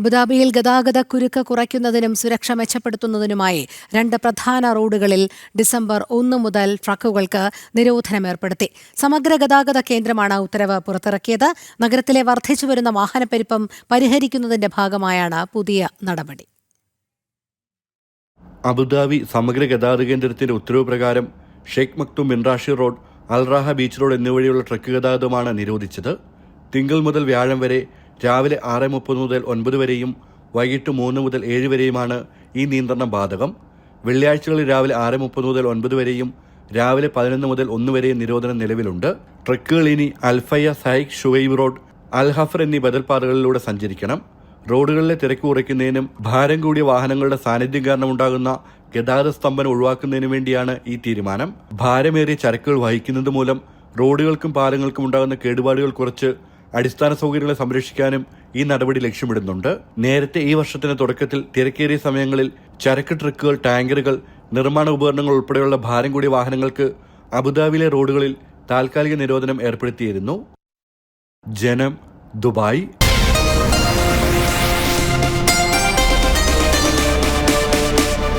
അബുദാബിയിൽ ഗതാഗത കുരുക്ക് കുറയ്ക്കുന്നതിനും സുരക്ഷ മെച്ചപ്പെടുത്തുന്നതിനുമായി രണ്ട് പ്രധാന റോഡുകളിൽ ഡിസംബർ ഒന്ന് മുതൽ ട്രക്കുകൾക്ക് നിരോധനം ഏർപ്പെടുത്തി സമഗ്ര ഗതാഗത കേന്ദ്രമാണ് ഉത്തരവ് പുറത്തിറക്കിയത്. നഗരത്തിലെ വർദ്ധിച്ചുവരുന്ന വാഹനപ്പെരുപ്പം പരിഹരിക്കുന്നതിന്റെ ഭാഗമായാണ് പുതിയ നടപടി. അബുദാബി സമഗ്ര ഗതാഗത കേന്ദ്രത്തിന്റെ ഉത്തരവ് പ്രകാരം Sheikh Maktoum മിൻറാഷി road Al Raha beach road എന്നിവ വഴിയുള്ള ട്രക്ക് ഗതാഗതമാണ് നിരോധിച്ചത്. തിങ്കൾ മുതൽ വ്യാഴം വരെ രാവിലെ ആറ് മുപ്പത് മുതൽ ഒൻപത് വരെയും വൈകിട്ട് മൂന്ന് മുതൽ ഏഴ് വരെയുമാണ് ഈ നിയന്ത്രണം ബാധകം. വെള്ളിയാഴ്ചകളിൽ രാവിലെ ആറ് മുപ്പത് മുതൽ ഒൻപത് വരെയും രാവിലെ പതിനൊന്ന് മുതൽ ഒന്ന് വരെയും നിരോധനം നിലവിലുണ്ട്. ട്രക്കുകൾ ഇനി അൽഫയ സൈഖ് ഷുവൈബ് റോഡ് അൽഹഫർ എന്നീ ബദൽ പാതകളിലൂടെ സഞ്ചരിക്കണം. റോഡുകളിലെ തിരക്ക് കുറയ്ക്കുന്നതിനും ഭാരം കൂടിയ വാഹനങ്ങളുടെ സാന്നിധ്യം കാരണമുണ്ടാകുന്ന ഗതാഗത സ്തംഭനം ഒഴിവാക്കുന്നതിനു വേണ്ടിയാണ് ഈ തീരുമാനം. ഭാരമേറിയ ചരക്കുകൾ വഹിക്കുന്നത് മൂലം റോഡുകൾക്കും പാലങ്ങൾക്കും ഉണ്ടാകുന്ന കേടുപാടുകൾ കുറച്ച് അടിസ്ഥാന സൗകര്യങ്ങളെ സംരക്ഷിക്കാനും ഈ നടപടി ലക്ഷ്യമിടുന്നുണ്ട്. നേരത്തെ ഈ വർഷത്തിന്റെ തുടക്കത്തിൽ തിരക്കേറിയ സമയങ്ങളിൽ ചരക്ക് ട്രക്കുകൾ ടാങ്കറുകൾ നിർമ്മാണ ഉപകരണങ്ങൾ ഉൾപ്പെടെയുള്ള ഭാരം കൂടിയ വാഹനങ്ങൾക്ക് അബുദാബിയിലെ റോഡുകളിൽ താൽക്കാലിക നിരോധനം ഏർപ്പെടുത്തിയിരുന്നു. ജനം ദുബായ്